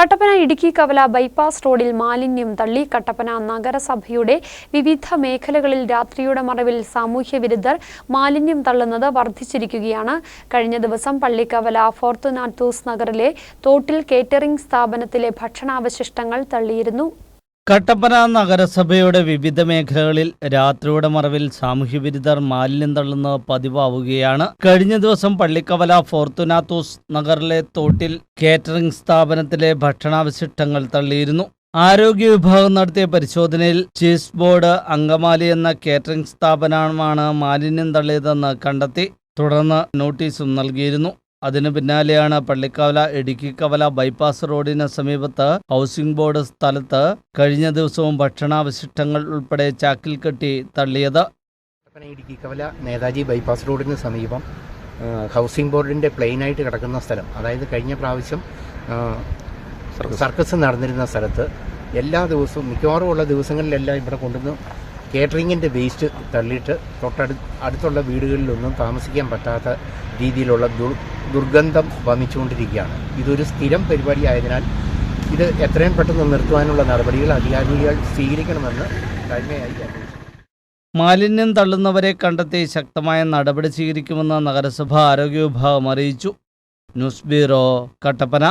കട്ടപ്പന ഇടുക്കി കവല ബൈപ്പാസ് റോഡിൽ മാലിന്യം തള്ളി കട്ടപ്പന നഗരസഭയുടെ വിവിധ മേഖലകളിൽ രാത്രിയുടെ മറവിൽ സാമൂഹ്യ വിരുദ്ധർ മാലിന്യം തള്ളുന്നത് വർദ്ധിച്ചിരിക്കുകയാണ്. കഴിഞ്ഞ ദിവസം പള്ളിക്കവല ഫോർത്തുനാറ്റൂസ് നഗറിലെ തോട്ടിൽ കേറ്ററിംഗ് സ്ഥാപനത്തിലെ ഭക്ഷണാവശിഷ്ടങ്ങൾ തള്ളിയിരുന്നു. കട്ടപ്പന നഗരസഭയുടെ വിവിധ മേഖലകളിൽ രാത്രിയുടെ മറവിൽ സാമൂഹ്യവിരുദ്ധർ മാലിന്യം തള്ളുന്ന പതിവാവുകയാണ്. കഴിഞ്ഞ ദിവസം പള്ളിക്കവല ഫോർത്തുനാത്തൂസ് നഗറിലെ തോട്ടിൽ കേറ്ററിംഗ് സ്ഥാപനത്തിലെ ഭക്ഷണാവശിഷ്ടങ്ങൾ തള്ളിയിരുന്നു. ആരോഗ്യ വിഭാഗം നടത്തിയ പരിശോധനയിൽ ചീസ് ബോർഡ് അങ്കമാലി എന്ന കേറ്ററിംഗ് സ്ഥാപനമാണ് മാലിന്യം തള്ളിയതെന്ന് കണ്ടെത്തി. തുടർന്ന് നോട്ടീസും നൽകിയിരുന്നു. അതിനു പിന്നാലെയാണ് പള്ളിക്കവല ഇടുക്കി കവല ബൈപ്പാസ് റോഡിന് സമീപത്ത് ഹൗസിംഗ് ബോർഡ് സ്ഥലത്ത് കഴിഞ്ഞ ദിവസവും ഭക്ഷണാവശിഷ്ടങ്ങൾ ഉൾപ്പെടെ ചാക്കിൽ കെട്ടി തള്ളിയത്. ഇടുക്കി കവല നേതാജി ബൈപ്പാസ് റോഡിന് സമീപം ഹൗസിംഗ് ബോർഡിന്റെ പ്ലെയിനായിട്ട് കിടക്കുന്ന സ്ഥലം. അതായത് കഴിഞ്ഞ പ്രാവശ്യം സർക്കസ് നടന്നിരുന്ന സ്ഥലത്ത് എല്ലാ ദിവസവും മിക്കവാറും ഉള്ള ദിവസങ്ങളിലെല്ലാം ഇവിടെ കൊണ്ടുവന്ന് കേറ്ററിങ്ങിന്റെ വേസ്റ്റ് തള്ളിയിട്ട് തൊട്ടടു അടുത്തുള്ള വീടുകളിലൊന്നും താമസിക്കാൻ പറ്റാത്ത രീതിയിലുള്ള ദുർഗന്ധം വമിച്ചുകൊണ്ടിരിക്കുകയാണ്. ഇതൊരു സ്ഥിരം പരിപാടി ആയതിനാൽ ഇത് എത്രയും പെട്ടെന്ന് നിർത്തുവാനുള്ള നടപടികൾ അധികാരികൾ സ്വീകരിക്കണമെന്ന് കഴിഞ്ഞയായി മാലിന്യം തള്ളുന്നവരെ കണ്ടെത്തി ശക്തമായ നടപടി സ്വീകരിക്കുമെന്ന് നഗരസഭ ആരോഗ്യ വിഭാഗം അറിയിച്ചു. News bureau Kattappana.